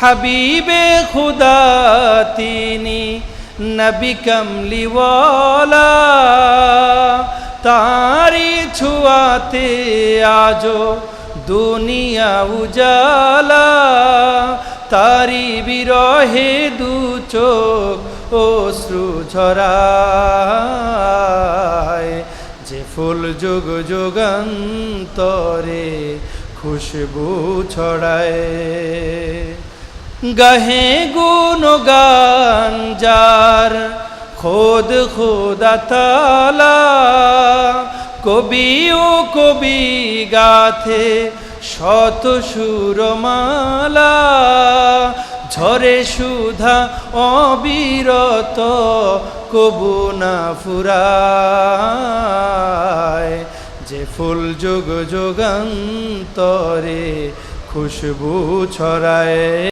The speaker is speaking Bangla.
হাবিবে খুদা তিনি নবী তারি ছুয়াতে আজো দুনিয়া উজালা। তারি বিরহে দু চোখ অশ্রু ঝরায়। যে ফুল যোগ যোগান্তরে খুশবু ছড়ায়। গাহে গুণ গান যার, খোদ খোদা তালা। কবি ও কবি গাথে শত সুরমালা। ঝরে সুধা অবিরত কবু না ফুরায়। যে ফুল যোগ যোগান্তরে খুশবু ছড়ায়।